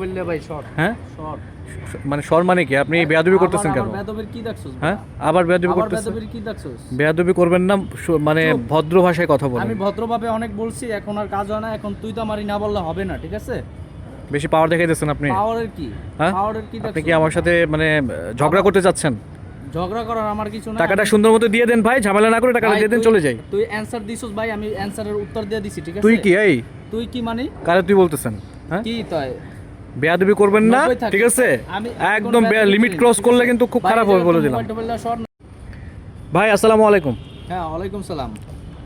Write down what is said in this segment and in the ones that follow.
বললে ভাই শর্ট। হ্যাঁ? মানে স্বর মানে কি? আপনি বেয়াদবি করতেছেন কেন? বেদবের কি দেখছস হ্যাঁ? আবার বেয়াদবি করতেছেন বেদবের কি দেখছস বেয়াদবি করবেন না মানে ভদ্র ভাষায় কথা বলেন। আমি ভদ্রভাবে অনেক বলছি এখন আর কাজ হয় না এখন তুই তো আমারই না বললে হবে না ঠিক আছে? বেশি পাওয়ার দেখাইতেছেন আপনি। পাওয়ারের কি? হ্যাঁ? পাওয়ারের কি আপনি কি আমার সাথে মানে ঝগড়া করতে চাচ্ছেন ঝগড়া করার আমার কিছু না টাকাটা সুন্দর মতো দিয়ে দেন ভাই ঝামেলা না করে টাকাটা দিয়ে দেন চলে যাই। তুই অ্যানসার দিছস ভাই আমি অ্যানসারের উত্তর দিয়ে দিছি ঠিক আছে? তুই কি এই? তুই কি মানে? কারে তুই বলতেছেন? হ্যাঁ? কি তাই? বেয়াদবি করবেন না ঠিক আছে? একদম লিমিট ক্রস করলে কিন্তু খুব খারাপ হবে বলে দিলাম। ভাই আসসালামু আলাইকুম। হ্যাঁ ওয়ালাইকুম সালাম।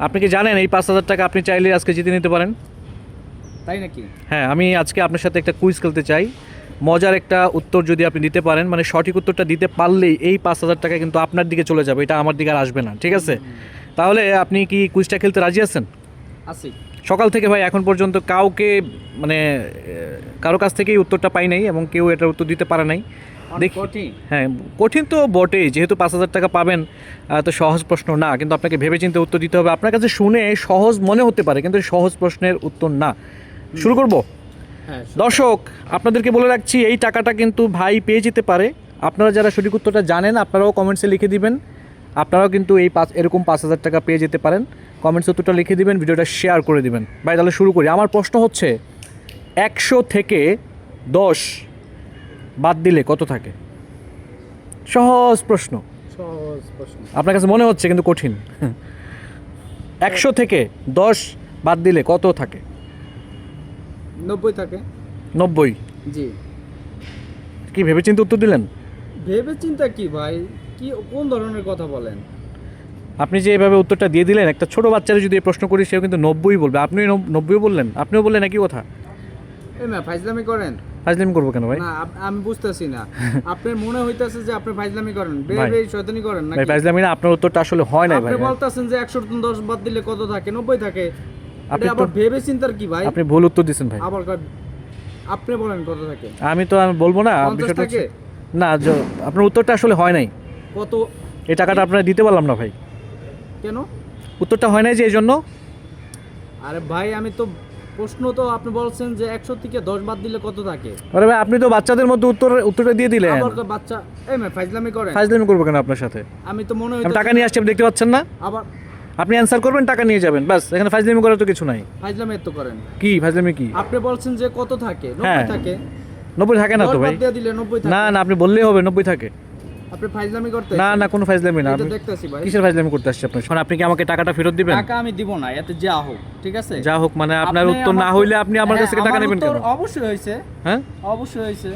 আপনি কি জানেন এই পাঁচ হাজার টাকা আপনি চাইলে আজকে জিতে নিতে পারেন? তাই নাকি? হ্যাঁ আমি আজকে আপনার সাথে একটা কুইজ খেলতে চাই। মজার একটা উত্তর যদি আপনি দিতে পারেন মানে সঠিক উত্তরটা দিতে পারলেই এই পাঁচ হাজার টাকা কিন্তু আপনার দিকে চলে যাবে এটা আমার দিকে আর আসবে না ঠিক আছে? তাহলে আপনি কি কুইজটা খেলতে রাজি আছেন? আসি সকাল থেকে ভাই এখন পর্যন্ত কাউকে মানে কারও কাছ থেকেই উত্তরটা পাই নাই এবং কেউ এটার উত্তর দিতে পারে নাই। দেখি। কঠিন। হ্যাঁ কঠিন তো বটেই যেহেতু পাঁচ হাজার টাকা পাবেন তো সহজ প্রশ্ন না কিন্তু আপনাকে ভেবেচিন্তে উত্তর দিতে হবে। আপনার কাছে শুনে সহজ মনে হতে পারে কিন্তু সহজ প্রশ্নের উত্তর না। শুরু করব? হ্যাঁ দর্শক আপনাদেরকে বলে রাখছি এই টাকাটা কিন্তু ভাই পেয়ে যেতে পারে। আপনারা যারা সঠিক উত্তরটা জানেন আপনারাও কমেন্টসে লিখে দিবেন। আপনারাও কিন্তু এই পাঁচ এরকম পাঁচ হাজার টাকা পেয়ে যেতে পারেন। কমেন্টস উত্তরটা লিখে দিবেন ভিডিওটা শেয়ার করে দিবেন। ভাই তাহলে শুরু করি। আমার প্রশ্ন হচ্ছে একশো থেকে দশ বাদ দিলে কত থাকে? সহজ প্রশ্ন। সহজ প্রশ্ন। আপনার কাছে মনে হচ্ছে কিন্তু কঠিন। একশো থেকে দশ বাদ দিলে কত থাকে? নব্বই থাকে। নব্বই। জি। কি ভেবেচিন্তে উত্তর দিলেন? ভেবে চিন্তা কি ভাই? কি কোন ধরনের কথা বলেন? আপনি যে এভাবে উত্তরটা দিয়ে দিলেন একটা ছোট বাচ্চারা যদি প্রশ্ন করি সেও কিন্তু নব্বই বলবে। আপনি নব্বই বললেন? আপনিও বললেন একই কথা? না ফাইজলামি করেন। ফাজলিম করব কেন ভাই? না আমি বুঝতেছি না। আপনার মনে হইতাছে যে আপনি ফাইজলামি করেন। বের। শয়তানি করেন ভাই নাকি? ফাজলামি না আপনার উত্তরটা আসলে হয় না ভাই আপনি বলতাছেন যে 100 দশ বাদ দিলে কত থাকে? 90 থাকে। আপনি আবার ভেবে চিন্তার কি ভাই? আপনি ভুল উত্তর দিচ্ছেন ভাই। আবার আপনি বলেন কত থাকে? আমি তো আমি বলব না বিষয়টা না আপনার উত্তরটা আসলে হয় নাই। কত এই টাকাটা আপনারা দিতে পারলাম না ভাই। কেন? উত্তরটা হয় নাই যে এই জন্য। আরে ভাই আমি তো প্রশ্ন তো আপনি বলছেন যে 100 থেকে 10 বাদ দিলে কত থাকে? আরে ভাই আপনি তো বাচ্চাদের মধ্যে উত্তর উত্তরটা দিয়ে দিলেন। আবার কয় বাচ্চা এই মে ফাইজলামি করেন। ফাজলামি করব কেন আপনার সাথে? আমি তো মনে আমি টাকা নিয়ে আসছি আপনি দেখতে পাচ্ছেন না? আবার আপনি অ্যান্সার করবেন টাকা নিয়ে যাবেন বাস এখানে ফাজলামি করার তো কিছু নাই। ফাইজলামি এত করেন। কি ফাজলামি কি? আপনি বলছেন যে কত থাকে? 90 হ্যাঁ। থাকে। নব্বই থাকে না তো দশ ভাই? বাদ দিয়ে দিলে 90 থাকে। না না আপনি বললেই হবে নব্বই থাকে। আপনি ফাইজলামি করতে না না কোনো ফাজলামি না। দেখতেছি ভাই। কিসের ফাজলামি করতে আসছে এখন আপনি কি আমাকে টাকাটা ফেরত দিবেন? টাকা আমি দিব না এতে যা হোক ঠিক আছে? যা হোক মানে আপনার উত্তর না হইলে আপনি আমার কাছ থেকে হ্যাঁ, টাকা নেবেন কেন? অবশ্যই হয়েছে। হ্যাঁ? অবশ্যই হয়েছে।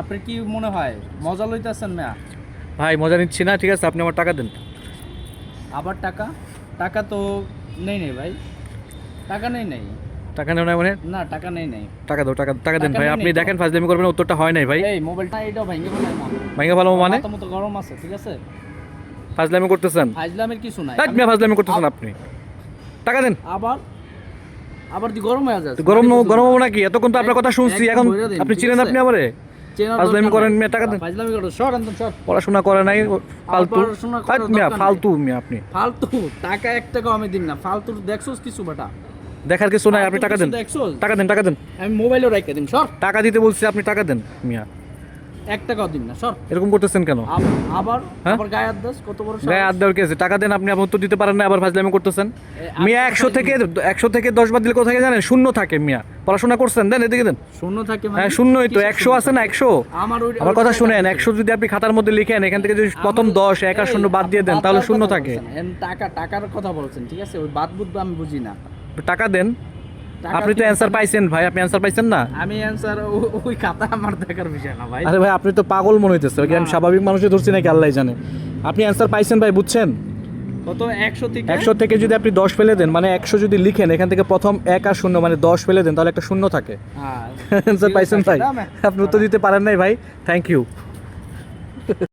আপনার কি মনে হয় মজা লইতেছেন না ভাই মজা নিচ্ছি না ঠিক আছে আপনি আমার টাকা দেন। আবার টাকা? টাকা তো নেই নেই ভাই। টাকা নেই নেই। টাকা নেও না মানে? না টাকা নেই নেই। টাকা দাও টাকা টাকা দেন ভাই। আপনি তো। দেখেন করবেন উত্তরটা হয় নাই ভাই। এই মোবাইলটা ভেঙে ফেলাই ভালো মানে? মতো গরম আছে ঠিক আছে? ফাজলামি করতেছেন? কিছু নাই। ফাজলামি করতেছেন আপনি। টাকা দেন। আবার? আবার দি গরম হয়ে যাচ্ছে গরম গরম হব নাকি? এতক্ষণ তো আপনার কথা শুনছি এখন আপনি চিনেন আপনি আমারে? ফাজলামি করেন। মিয়া, টাকা দেন। ফাজলামি করো সর একদম সর। পড়াশোনা করে নাই ফালতু। মিয়া ফালতু মিয়া আপনি। ফালতু টাকা এক টাকা আমি দিন না। ফালতু দেখছোস কিছু বেটা? দেখার কিছু নাই আপনি টাকা দেন। টাকা দেন টাকা দেন। আমি মোবাইলও রাখতে দিন সর। টাকা দিতে বলছি আপনি টাকা দেন মিয়া। এক টাকাও দিন না সর। এরকম করতেছেন কেন? আবার হ্যাঁ? আবার গায়ে হাত কত বড়? গায়ে হাত দেওয়ার কি আছে? টাকা দেন আপনি উত্তর দিতে পারেন না আবার ফাজলামি করতেছেন। মিয়া একশো থেকে একশো থেকে দশ বাদ দিলে কোথায় জানেন? শূন্য থাকে মিয়া। পড়াশোনা করছেন দেন এদিকে দেন। শূন্য থাকে মানে হ্যাঁ শূন্যই তো একশো আছে না? একশো? আমার আমার কথা শুনেন একশো যদি আপনি খাতার মধ্যে লিখেন এখান থেকে যদি প্রথম দশ এক আর শূন্য বাদ দিয়ে দেন তাহলে শূন্য থাকে। টাকা টাকার কথা বলছেন ঠিক আছে? ওই বাদ বুদ আমি বুঝি না। টাকা দেন। আপনি তো অ্যান্সার পাইছেন ভাই আপনি অ্যান্সার পাইছেন না? আমি অ্যান্সার ওই খাতা আমার দেখার বিষয় না ভাই। আরে ভাই আপনি তো পাগল মনে হইতেছে আমি। স্বাভাবিক মানুষই ধরছি নাকি আল্লাহ জানে। আপনি অ্যান্সার পাইছেন ভাই বুঝছেন? কত একশো থেকে? একশো থেকে যদি আপনি দশ ফেলে দেন মানে একশো যদি লিখেন এখান থেকে প্রথম এক আর শূন্য মানে দশ ফেলে দেন তাহলে একটা শূন্য থাকে। হ্যাঁ অ্যান্সার পাইছেন ভাই? আপনি উত্তর দিতে পারেন নাই ভাই। Thank you